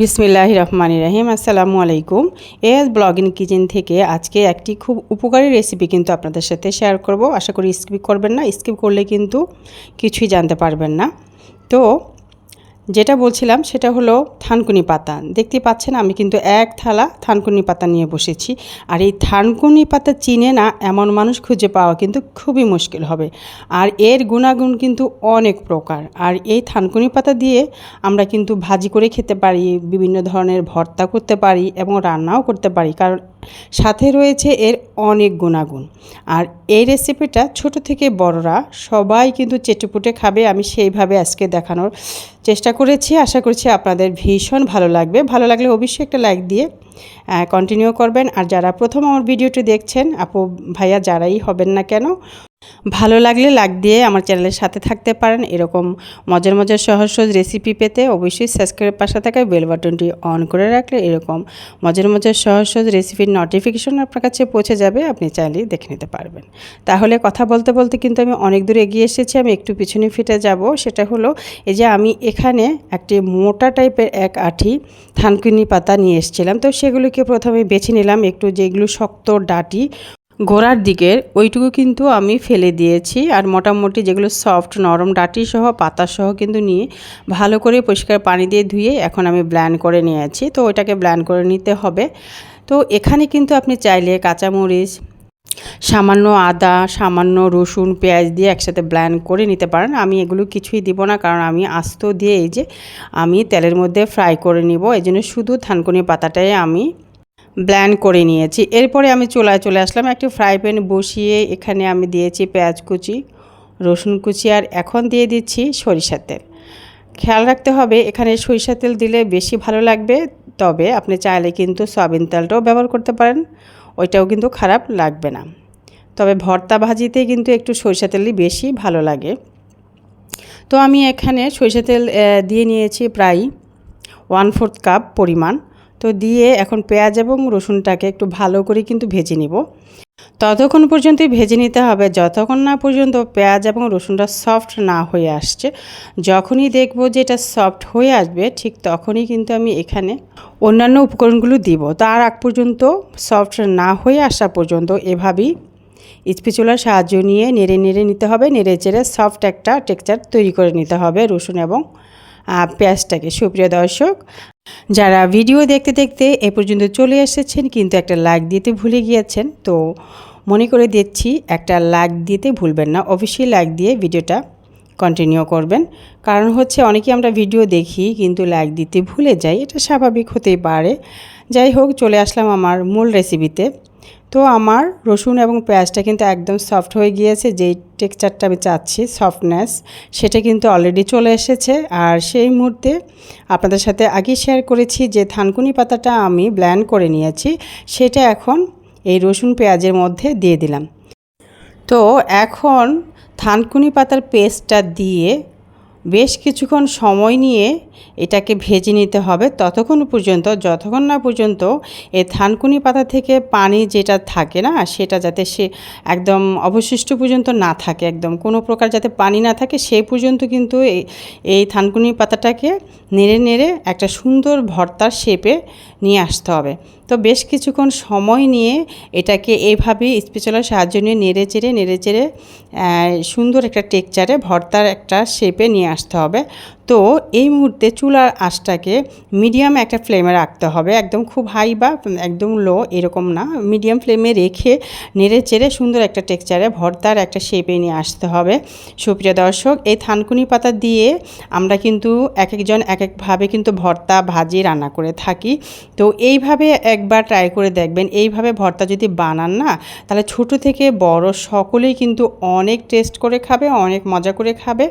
বিসমিল্লাহ রহমান রাহিম, আসসালামু আলাইকুম। এস ব্লগ ইন কিচেন থেকে আজকে একটি খুব উপকারী রেসিপি কিন্তু আপনাদের সাথে শেয়ার করব। আশা করি স্কিপ করবেন না, স্কিপ করলে কিন্তু কিছুই জানতে পারবেন না। তো যেটা বলছিলাম সেটা হলো থানকুনি পাতা। দেখতে পাচ্ছেন আমি কিন্তু এক থালা থানকুনি পাতা নিয়ে বসেছি। আর এই থানকুনি পাতা চিনে না এমন মানুষ খুঁজে পাওয়া কিন্তু খুবই মুশকিল হবে। আর এর গুণাগুণ কিন্তু অনেক প্রকার। আর এই থানকুনি পাতা দিয়ে আমরা কিন্তু ভাজি করে খেতে পারি, বিভিন্ন ধরনের ভর্তা করতে পারি এবং রান্নাও করতে পারি। কারণ সাথে রয়েছে এর অনেক গুণাগুণ। আর এই রেসিপিটা ছোট থেকে বড়রা সবাই কিন্তু চেটেপুটে খাবে। আমি সেইভাবে আজকে দেখানোর চেষ্টা করেছি। আশা করছি আপনাদের ভীষণ ভালো লাগবে। ভালো লাগলে অবশ্যই একটা লাইক দিয়ে কন্টিনিউ করবেন। আর যারা প্রথম আমার ভিডিওটি দেখছেন, আপু, ভাইয়া যারাই হবেন না কেন ভালো লাগলে লাগ দিয়ে আমার চ্যানেলের সাথে থাকতে পারেন। এরকম মজার মজার সহজ সহজ রেসিপি পেতে অবশ্যই সাবস্ক্রাইব পাশে থাকা বেল বাটনটি অন করে রাখলে এরকম মজার মজার সহজ সহজ রেসিপির নোটিফিকেশন আপনার কাছে পৌঁছে যাবে, আপনি চাইলেই দেখে নিতে পারবেন। তাহলে কথা বলতে বলতে কিন্তু আমি অনেক দূর এগিয়ে এসেছি, আমি একটু পিছনে ফিটে যাব। সেটা হলো এই যে আমি এখানে একটি মোটা টাইপের এক আঠি থানকুনি পাতা নিয়ে এসেছিলাম। তো সেগুলোকে প্রথমে বেছে নিলাম, একটু যেগুলো শক্ত, ডাটি গোড়ার দিকের ওইটুকু কিন্তু আমি ফেলে দিয়েছি আর মোটামুটি যেগুলো সফট, নরম ডাটি সহ, পাতা সহ কিন্তু নিয়ে ভালো করে পরিষ্কার পানি দিয়ে ধুয়ে এখন আমি ব্ল্যান্ড করে নিয়েছি। তো ওইটাকে ব্ল্যান্ড করে নিতে হবে। তো এখানে কিন্তু আপনি চাইলে কাঁচামরিচ, সামান্য আদা, সামান্য রসুন, পেঁয়াজ দিয়ে একসাথে ব্ল্যান্ড করে নিতে পারেন। আমি এগুলো কিছুই দিব না কারণ আমি আস্ত দিয়ে এই যে আমি তেলের মধ্যে ফ্রাই করে নিব। এই জন্য শুধু থানকুনি পাতাটাই আমি ব্ল্যান্ড করে নিয়েছি। এরপরে আমি চুলায় চলে আসলাম, একটি ফ্রাই প্যান বসিয়ে এখানে আমি দিয়েছি পেঁয়াজ কুচি, রসুন কুচি আর এখন দিয়ে দিচ্ছি সরিষার তেল। খেয়াল রাখতে হবে, এখানে সরিষার তেল দিলে বেশি ভালো লাগবে, তবে আপনি চাইলে কিন্তু সয়াবিন তেলটাও ব্যবহার করতে পারেন, ওইটাও কিন্তু খারাপ লাগবে না। তবে ভর্তা ভাজিতে কিন্তু একটু সরিষা তেলই বেশি ভালো লাগে। তো আমি এখানে সরিষা তেল দিয়ে নিয়েছি প্রায় ওয়ান ফোর্থ কাপ পরিমাণ। তো দিয়ে এখন পেঁয়াজ এবং রসুনটাকে একটু ভালো করে কিন্তু ভেজে নিব। ততক্ষণ পর্যন্তই ভেজে নিতে হবে। যতক্ষণ না পর্যন্ত পেঁয়াজ এবং রসুনটা সফট না হয়ে আসছে, যখনই দেখব যে এটা সফট হয়ে আসবে, ঠিক তখনই কিন্তু আমি এখানে অন্যান্য উপকরণগুলো দিব। তার আগ পর্যন্ত সফট না হয়ে আসা পর্যন্ত এভাবেই স্পিচুলার সাহায্য নিয়ে নেড়ে নেড়ে নিতে হবে। নেড়ে চেড়ে সফট একটা টেক্সচার তৈরি করে নিতে হবে রসুন এবং পেঁয়াজটাকে। সুপ্রিয় দর্শক যারা ভিডিও দেখতে দেখতে এ পর্যন্ত চলে এসেছেন কিন্তু একটা লাইক দিতে ভুলে গিয়েছেন, তো মনে করে দিচ্ছি একটা লাইক দিতে ভুলবেন না, অবশ্যই লাইক দিয়ে ভিডিওটা কন্টিনিউ করবেন। কারণ হচ্ছে অনেকেই আমরা ভিডিও দেখি কিন্তু লাইক দিতে ভুলে যাই, এটা স্বাভাবিক হতেই পারে। যাই হোক, চলে আসলাম আমার মূল রেসিপিতে তো আমার রসুন এবং পেঁয়াজটা কিন্তু একদম সফট হয়ে গিয়েছে, যেই টেক্সচারটা আমি চাচ্ছি সফটনেস সেটা কিন্তু অলরেডি চলে এসেছে। আর সেই মুহূর্তে আপনাদের সাথে আগে শেয়ার করেছি যে থানকুনি পাতাটা আমি ব্ল্যান্ড করে নিয়েছি, সেটা এখন এই রসুন পেঁয়াজের মধ্যে দিয়ে দিলাম। তো এখন থানকুনি পাতার পেস্টটা দিয়ে বেশ কিছুক্ষণ সময় নিয়ে এটাকে ভেজে নিতে হবে। ততক্ষণ পর্যন্ত, যতক্ষণ না পর্যন্ত এ থানকুনি পাতা থেকে পানি যেটা থাকে না, সেটা যাতে সে একদম অবশিষ্ট পর্যন্ত না থাকে, একদম কোনো প্রকার যাতে পানি না থাকে, সেই পর্যন্ত কিন্তু এই এই থানকুনি পাতাটাকে নেড়ে নেড়ে একটা সুন্দর ভর্তার শেপে নিয়ে আসতে হবে। তো বেশ কিছুক্ষণ সময় নিয়ে এটাকে এইভাবে স্পেশালের সাহায্য নিয়ে নেড়ে চেড়ে নেড়ে চেড়ে সুন্দর একটা টেকচারে ভর্তার একটা শেপে নিয়ে আসতে হবে। তো এই মুহূর্তে চুলার আঁচটাকে মিডিয়াম একটা ফ্লেমে রাখতে হবে। একদম খুব হাই বা একদম লো এরকম না। মিডিয়াম ফ্লেমে রেখে নেড়ে চেড়ে সুন্দর একটা টেক্সচারে ভর্তার একটা শেপে নিয়ে আসতে হবে। সুপ্রিয় দর্শক, এই থানকুনি পাতা দিয়ে আমরা কিন্তু এক একজন এক একভাবে কিন্তু ভর্তা, ভাজি রান্না করে থাকি। তো এইভাবে একবার ট্রাই করে দেখবেন। এইভাবে ভর্তা যদি বানান না, তাহলে ছোট থেকে বড় সকলেই কিন্তু অনেক টেস্ট করে খাবে, অনেক মজা করে খাবে।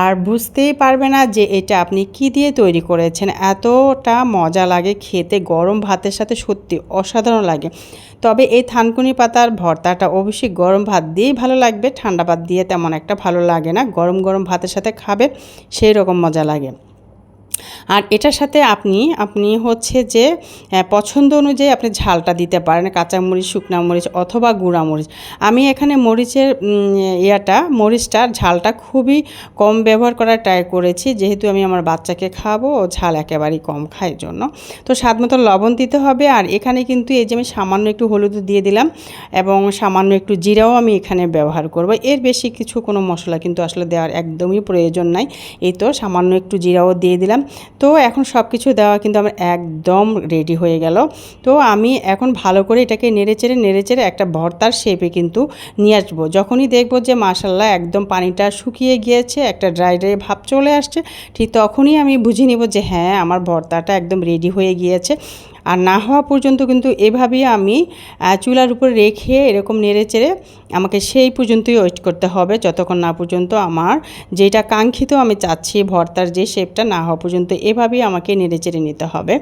আর বুঝতেই পারবে না যে এটা আপনি কি দিয়ে তৈরি করেছেন, এতটা মজা লাগে খেতে, গরম ভাতের সাথে সত্যি অসাধারণ লাগে। তবে এই থানকুনি পাতার ভর্তাটা অবশ্যই গরম ভাত দিয়েই ভালো লাগবে, ঠান্ডা ভাত দিয়ে তেমন একটা ভালো লাগে না। গরম গরম ভাতের সাথে খাবে, সেই রকম মজা লাগে। আর এটার সাথে আপনি আপনি হচ্ছে যে পছন্দ অনুযায়ী আপনি ঝালটা দিতে পারেন কাঁচা মরিচ শুকনা মরিচ অথবা গুঁড়া মরিচ আমি এখানে মরিচের ইয়াটা মরিচটার ঝালটা খুবই কম ব্যবহার করার ট্রাই করেছি। যেহেতু আমি আমার বাচ্চাকে খাব ও ঝাল একেবারেই কম খায় জন্য তো স্বাদ মতো লবণ দিতে হবে আর এখানে কিন্তু এই যে আমি সামান্য একটু হলুদ দিয়ে দিলাম এবং সামান্য একটু জিরাও আমি এখানে ব্যবহার করব। এর বেশি কিছু কোনো মশলা কিন্তু আসলে দেওয়ার একদমই প্রয়োজন নাই। এই তো সামান্য একটু জিরাও দিয়ে দিলাম। তো এখন সব কিছু দেওয়া কিন্তু আমার একদম রেডি হয়ে গেল। তো আমি এখন ভালো করে এটাকে নেড়েচেড়ে নেড়েচেড়ে একটা ভর্তার শেপে কিন্তু নিয়ে আসব। যখনই দেখব যে মাসাল্লাহ একদম পানিটা শুকিয়ে গিয়েছে, একটা ড্রাই ড্রাই ভাব চলে আসছে, ঠিক তখনই আমি বুঝে নিব যে হ্যাঁ আমার ভর্তাটা একদম রেডি হয়ে গিয়েছে। আর না হওয়া পর্যন্ত কিন্তু এভাবেই আমি চুলার উপর রেখে এরকম নেড়ে চেড়ে আমাকে সেই পর্যন্তই ওয়েট করতে হবে। যতক্ষণ না পর্যন্ত আমার যেটা কাঙ্ক্ষিত আমি চাচ্ছি ভর্তার যে শেপটা না হওয়া পর্যন্ত এভাবেই আমাকে নেড়ে চেড়ে নিতে হবে।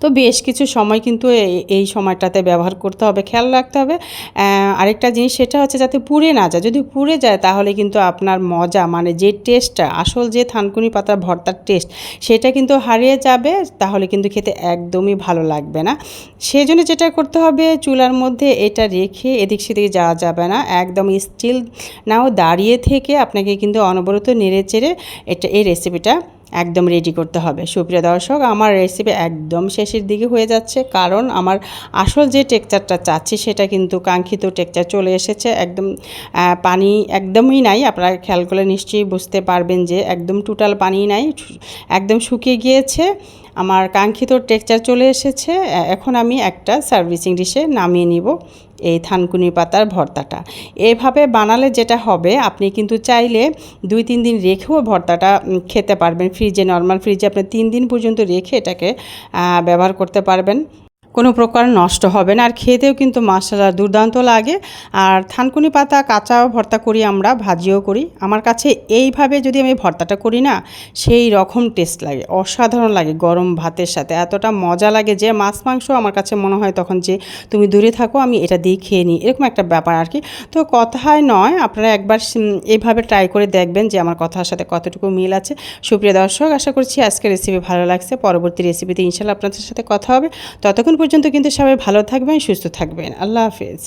তো বেশ কিছু সময় কিন্তু এই- সময়টাতে ব্যবহার করতে হবে, খেয়াল রাখতে হবে। আরেকটা জিনিস সেটা হচ্ছে যাতে পুড়ে না যায়। যদি পুড়ে যায় তাহলে কিন্তু আপনার মজা মানে যে টেস্টটা, আসল যে থানকুনি পাতার ভর্তার টেস্ট, সেটা কিন্তু হারিয়ে যাবে, তাহলে কিন্তু খেতে একদমই ভালো লাগবে না। সেই জন্য যেটা করতে হবে, চুলার মধ্যে এটা রেখে এদিক সেদিক যাওয়া যাবে না। একদম স্টিল নাও দাঁড়িয়ে থেকে আপনাকে কিন্তু অনবরত নেড়ে চেড়ে এটা, এই রেসিপিটা একদম রেডি করতে হবে। সুপ্রিয় দর্শক, আমার রেসিপি একদম শেষের দিকে হয়ে যাচ্ছে, কারণ আমার আসল যে টেক্সচারটা চাচ্ছি, সেটা কিন্তু কাঙ্ক্ষিত টেক্সচার চলে এসেছে। একদম পানি একদমই নাই, আপনারা খেয়াল করলে নিশ্চয়ই বুঝতে পারবেন যে একদম টোটাল পানি নাই একদম শুকিয়ে গিয়েছে, আমার কাঙ্ক্ষিত টেক্সচার চলে এসেছে। এখন আমি একটা সার্ভিসিং ডিশে নামিয়ে নিব। এই থানকুনি পাতার ভর্তাটা। এভাবে বানালে যেটা হবে, আপনি কিন্তু চাইলে দুই তিন দিন রেখেও ভর্তাটা খেতে পারবেন। ফ্রিজে নর্মাল ফ্রিজে আপনি তিন দিন পর্যন্ত রেখে এটাকে ব্যবহার করতে পারবেন। কোনো প্রকার নষ্ট হবে না। আর খেতেও কিন্তু মশলা দুর্দান্ত লাগে। আর থানকুনি পাতা কাঁচাও ভর্তা করি আমরা, ভাজিও করি। আমার কাছে এইভাবে যদি আমি ভর্তাটা করি না, সেই রকম টেস্ট লাগে, অসাধারণ লাগে গরম ভাতের সাথে। এতটা মজা লাগে যে মাছ মাংস আমার কাছে মনে হয় তখন যে তুমি দূরে থাকো, আমি এটা দিয়ে খেয়ে নিই। এরকম একটা ব্যাপার আর কি। তো কথায় নয়, আপনারা একবার এইভাবে ট্রাই করে দেখবেন যে আমার কথার সাথে কতটুকু মিল আছে। সুপ্রিয় দর্শক, আশা করছি আজকের রেসিপি ভালো লাগছে। পরবর্তী রেসিপিতে ইনশাল্লাহ আপনাদের সাথে কথা হবে। ততক্ষণ পর্যন্ত কিন্তু সবাই ভালো থাকবেন সুস্থ থাকবেন। আল্লাহ হাফেজ।